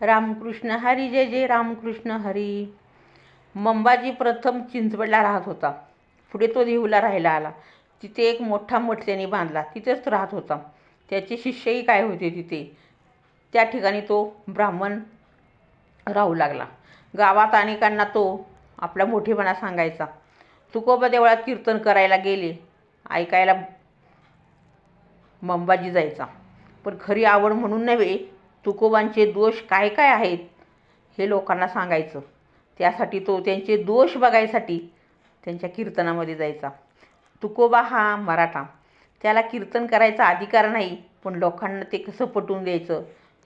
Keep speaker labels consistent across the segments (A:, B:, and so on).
A: रामकृष्ण हरी जय जय रामकृष्ण हरी. मंबाजी प्रथम चिंचवडला राहत होता. पुढे तो देहूला राहायला आला. तिथे एक मोठा मठ त्याने बांधला. तिथेच राहत होता. त्याचे शिष्यही काय होते तिथे? त्या ठिकाणी तो ब्राह्मण राहू लागला. गावात अनेकांना तो आपला मोठेपणा सांगायचा. तुकोबा देवळात कीर्तन करायला गेले. ऐकायला मंबाजी जायचा. पण खरी आवड म्हणून नव्हे तुकोबांचे दोष काय काय आहेत हे लोकांना सांगायचं. त्यासाठी तो त्यांचे दोष बघायसाठी त्यांच्या कीर्तनामध्ये जायचा. तुकोबा हा मराठा. त्याला कीर्तन करायचा अधिकार नाही पण लोकांना ते कसं पटवून द्यायचं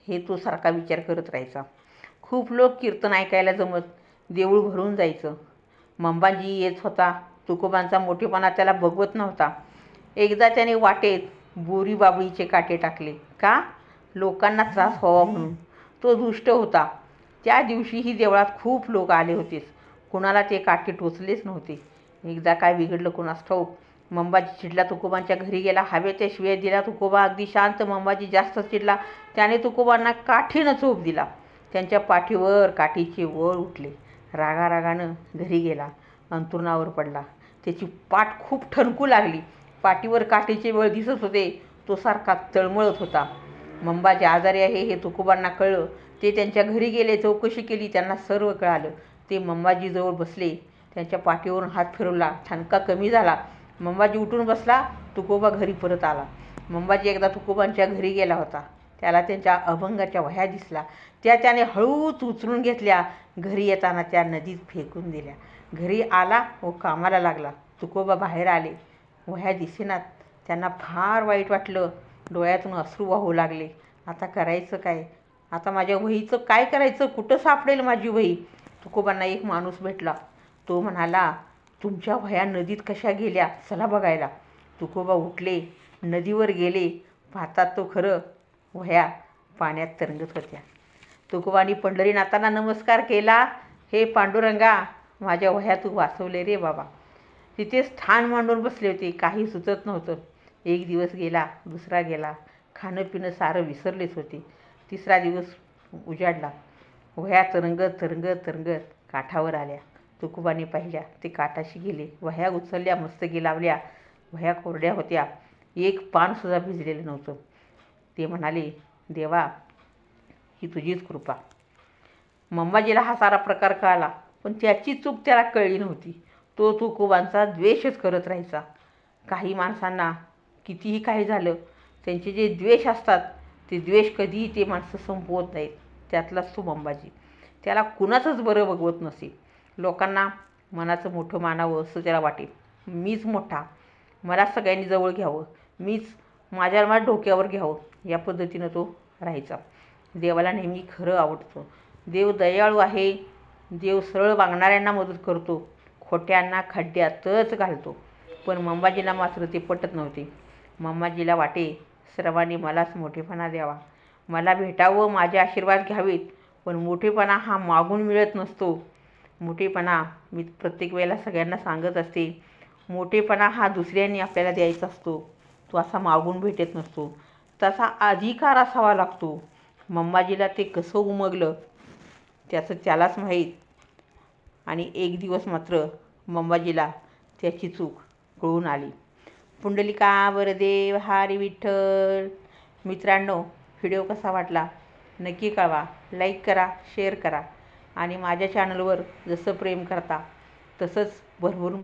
A: हे तो सारखा विचार करत राहायचा. खूप लोक कीर्तन ऐकायला जमत देऊळ भरून जायचं. मंबाजी येत होता. तुकोबांचा मोठेपणा त्याला बघवत नव्हता. एकदा त्याने वाटेत बोरी बाबळीचे काटे टाकले. का? लोकांना त्रास व्हावा म्हणून. तो दुष्ट होता. त्या दिवशीही देवळात खूप लोक आले होतेच कुणाला ते काटे टोचलेच नव्हते. एकदा काय बिघडलं कुणास ठाऊक? मंबाजी चिडला तुकोबांच्या घरी गेला. हवे त्या शिवाय दिला तुकोबा. अगदी शांत मंबाजी जास्त चिडला. त्याने तुकोबांना काठीनं चोप दिला. त्यांच्या पाठीवर काठीचे वळ उठले. रागारागानं घरी गेला. अंतुरणावर पडला. त्याची पाठ खूप ठणकू लागली. पाठीवर काठीचे वळ दिसत होते. तो सारखा तळमळत होता. मंबाजी आजारी आहे हे तुकोबांना कळलं. ते त्यांच्या घरी गेले चौकशी केली त्यांना सर्व कळालं. ते मंबाजीजवळ बसले. त्यांच्या पाठीवरून हात फिरवला. ठणका कमी झाला. मंबाजी उठून बसला. तुकोबा घरी परत आला. मंबाजी एकदा तुकोबांच्या घरी गेला होता. त्याला त्यांच्या अभंगाच्या वह्या दिसला त्या त्याने हळूच उचलून घेतल्या. घरी येताना त्या नदीत फेकून दिल्या. घरी आला व कामाला लागला. तुकोबा बाहेर आले. वह्या दिसेनात. त्यांना फार वाईट वाटलं. डोळ्यातून अश्रू वाहू लागले. आता करायचं काय? आता माझ्या वहीचं काय करायचं? कुठं सापडेल माझी वही? तुकोबांना एक माणूस भेटला. तो म्हणाला तुमच्या वह्या नदीत कशा गेल्या? चला बघायला. तुकोबा उठले. नदीवर गेले. पाहतात तो खरं वह्या पाण्यात तरंगत होत्या. तुकोबानी पंढरीनाथांना नमस्कार केला. हे पांडुरंगा माझ्या वह्या तू वाचवले रे बाबा. तिथे स्थान मांडून बसले होते. काही सुचत नव्हतं. एक दिवस गेला दुसरा गेला. खाणं पिणं सारं विसरलेच होते. तिसरा दिवस उजाडला. वह्या तरंगत तरंगत तरंगत काठावर आल्या. तुकोबाने पाहिल्या ते काठाशी गेले. वह्या उचलल्या मस्तकी लावल्या. वह्या कोरड्या होत्या. एक पानसुद्धा भिजलेलं नव्हतं. ते म्हणाले देवा ही तुझीच कृपा. मम्माजीला हा सारा प्रकार कळाला पण त्याची चूक त्याला कळली नव्हती. तो तुकोबांचा द्वेषच करत राहायचा. काही माणसांना कितीही काही झालं त्यांचे जे द्वेष असतात ते द्वेष कधीही ते माणसं संपवत नाहीत. त्यातलाच तो बंबाजी त्याला कुणाचंच बरं बघवत नसे. लोकांना मनाचं मोठं मानावं असं त्याला वाटे मीच मोठा. मला सगळ्यांनी जवळ घ्यावं. मीच माझ्या माझ्या डोक्यावर घ्यावं. या पद्धतीनं तो राहायचा. देवाला नेहमी खरं आवडतं. देव दयाळू आहे. देव सरळ वागणाऱ्यांना मदत करतो. खोट्यांना खड्ड्यातच घालतो. पण मंबाजीला मात्र ते पटत नव्हते. मम्माजीला वाटे सर्वांनी मलाच मोठेपणा द्यावा. मला भेटावं माझे आशीर्वाद घ्यावेत पण मोठेपणा हा मागून मिळत नसतो. मोठेपणा मी प्रत्येक वेळेला सगळ्यांना सांगत असते. मोठेपणा हा दुसऱ्यांनी आपल्याला द्यायचा असतो. तो असा मागून भेटत नसतो. तसा अधिकार असावा लागतो. मम्माजीला ते कसं उमगलं त्याचं त्यालाच माहीत. आणि एक दिवस मात्र मम्माजीला त्याची चूक कळून आली. पुंडलिका वरदेव हारी विठ्ठल. मित्रांनो व्हिडिओ कसा वाटला? नक्की कळवा. लाईक करा शेअर करा आणि माझ्या चॅनलवर जसं प्रेम करता तसंच भरभरून